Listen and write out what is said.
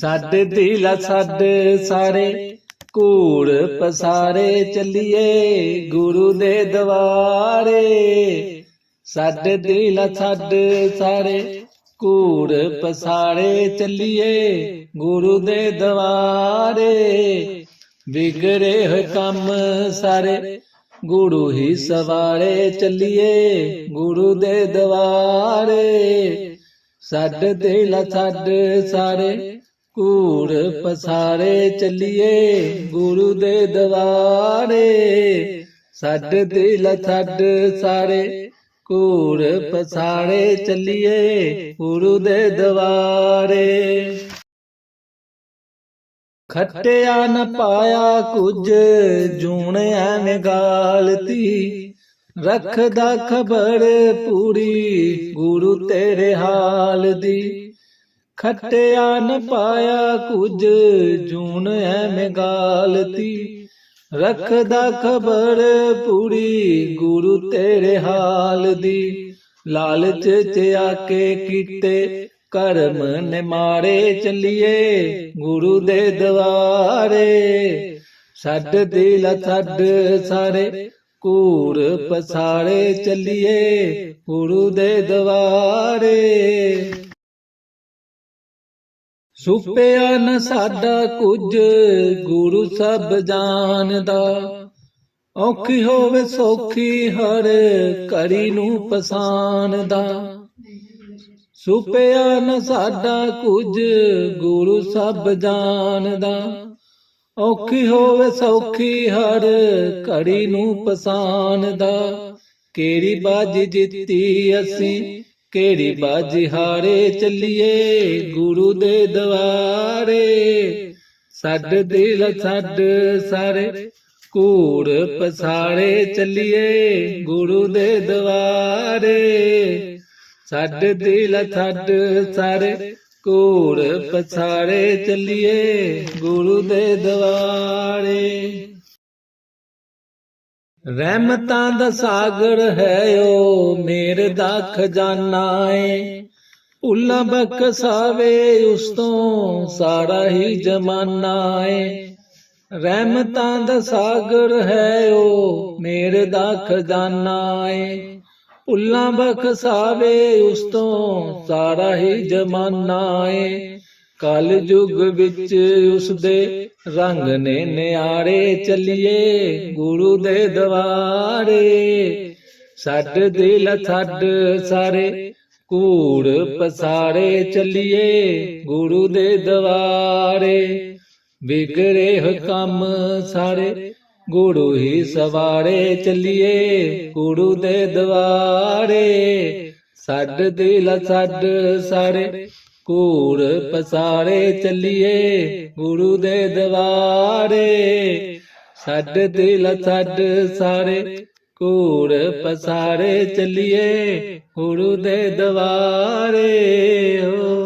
ਸਾਡੇ ਦਿਲ ਸਾਡੇ ਸਾਰੇ। ਕੂੜ ਪਸਾਰੇ ਚੱਲੀਏ ਗੁਰੂ ਦੇ ਦਵਾਰੇ। ਸਾਡੇ ਦਿਲ ਸਾਡੇ ਸਾਰੇ। ਕੂੜ ਪਸਾਰੇ ਚੱਲੀਏ ਗੁਰੂ ਦੇ ਦਵਾਰੇ। ਵਿਗੜੇ ਹੋਏ ਕੰਮ ਸਾਰੇ ਗੁਰੂ ਹੀ ਸਵਾਰੇ ਚੱਲੀਏ ਗੁਰੂ ਦੇ ਦਵਾਰੇ। ਸਾਡੇ ਦਿਲ ਸਾਡੇ ਸਾਰੇ ਕੂੜ ਪਸਾਰੇ ਚੱਲੀਏ ਗੁਰੂ ਦੇ ਦਵਾਰੇ। ਸਾਡੇ ਦਿਲ ਸਾਡੇ ਸਾਰੇ ਕੂੜ ਪਸਾਰੇ ਚੱਲੀਏ ਗੁਰੂ ਦੇ ਦਵਾਰੇ। ਖੱਟਿਆ ਨ ਪਾਇਆ ਕੁਝ ਜੂਣ ਐਵੇਂ ਗਾਲਤੀ ਰੱਖਦਾ ਖਬਰ ਪੂਰੀ ਗੁਰੂ ਤੇਰੇ ਹਾਲ ਦੀ। ਖੱਟਿਆ ਨ ਪਾਇਆ ਕੁਝ ਜੂਣ ਐਵੇਂ ਗਾਲਤੀ। ਰੱਖਦਾ ਖਬਰ ਪੂਰੀ ਗੁਰੂ ਤੇਰੇ ਹਾਲ ਦੀ। ਲਾਲਚ ਚ ਆ ਕੇ ਕੀਤੇ ਕਰਮ ਨੇ ਮਾਰੇ ਚੱਲੀਏ ਗੁਰੂ ਦੇ ਦਵਾਰੇ। ਛੱਡ ਦਿਲ, ਛੱਡ ਸਾਰੇ ਕੂੜ ਪਸਾਰੇ ਚੱਲੀਏ ਗੁਰੂ ਦੇ ਦਵਾਰੇ। ਸੁਪਿਆ ਨ ਸਾਡਾ ਕੁਝ, ਗੁਰੂ ਸਭ ਜਾਣਦਾ। ਔਖੀ ਹੋਵੇ ਸੌਖੀ ਹਰ ਕਰੀ ਨੂੰ ਪਸਾਨਦਾ ਸੁਪਿਆ ਨ ਸਾਡਾ ਕੁਝ, ਗੁਰੂ ਸਭ ਜਾਣਦਾ। ਔਖੀ ਹੋਵੇ ਸੌਖੀ ਹਰ ਘੜੀ ਨੂੰ ਪਸਾਨਦਾ ਕਿਹੜੀ ਬਾਜ਼ ਜਿੱਤੀ ਅਸੀਂ ਕਿਹੜੀ ਬਾਜੀ ਹਾਰੇ ਚੱਲੀਏ? ਗੁਰੂ ਦੇ ਦਵਾਰੇ। ਛੱਡ ਦਿਲ ਛੱਡ ਸਾਰੇ ਕੂੜ ਪਸਾਰੇ ਚੱਲੀਏ। ਗੁਰੂ ਦੇ ਦਵਾਰੇ। ਛੱਡ ਦਿਲ ਛੱਡ ਸਾਰੇ ਕੂੜ ਪਛਾੜੇ ਚੱਲੀਏ। ਗੁਰੂ ਦੇ ਦਵਾਰੇ। ਰਹਿਮਤਾਂ ਦਾ ਸਾਗਰ ਹੈ ਓ ਮੇਰ ਦਾ ਖਜ਼ਾਨਾ ਏ ਭੁੱਲਾਂ ਬਖਸਾਵੇ ਉਸ ਤੋਂ ਸਾਰਾ ਹੀ ਜਮਾਨਾ ਏ ਰਹਿਮਤਾਂ ਦਾ ਸਾਗਰ ਹੈ ਓ ਮੇਰੇ ਦਾ ਖਜ਼ਾਨਾ ਏ ਭੁੱਲਾਂ ਬਖਸਾਵੇ ਉਸ ਤੋਂ ਸਾਰਾ ਹੀ ਜਮਾਨਾ ਏ ਕਲ ਯੁਗ ਵਿੱਚ ਉਸ ਦੇ ਰੰਗ ਨੇ ਨਿਆਰੇ ਚੱਲੀਏ, ਗੁਰੂ ਦੇ ਦਵਾਰੇ। ਛੱਡ ਦਿਲ, ਛੱਡ ਸਾਰੇ, ਕੂੜ ਪਸਾਰੇ ਚੱਲੀਏ, ਗੁਰੂ ਦੇ ਦਵਾਰੇ। ਵਿਗੜੇ ਹੋਏ ਕੰਮ ਸਾਰੇ, ਗੁਰੂ ਹੀ ਸਵਾਰੇ ਚੱਲੀਏ, ਗੁਰੂ ਦੇ ਦਵਾਰੇ। ਛੱਡ ਦਿਲ, ਛੱਡ ਸਾਰੇ ਕੂੜ ਪਸਾਰੇ ਚੱਲੀਏ, ਗੁਰੂ ਦੇ ਦਵਾਰੇ। ਛੱਡ ਦਿਲ, ਛੱਡ ਸਾਰੇ, ਕੂੜ ਪਸਾਰੇ ਚੱਲੀਏ, ਗੁਰੂ ਦੇ ਦਵਾਰੇ। ਹੋ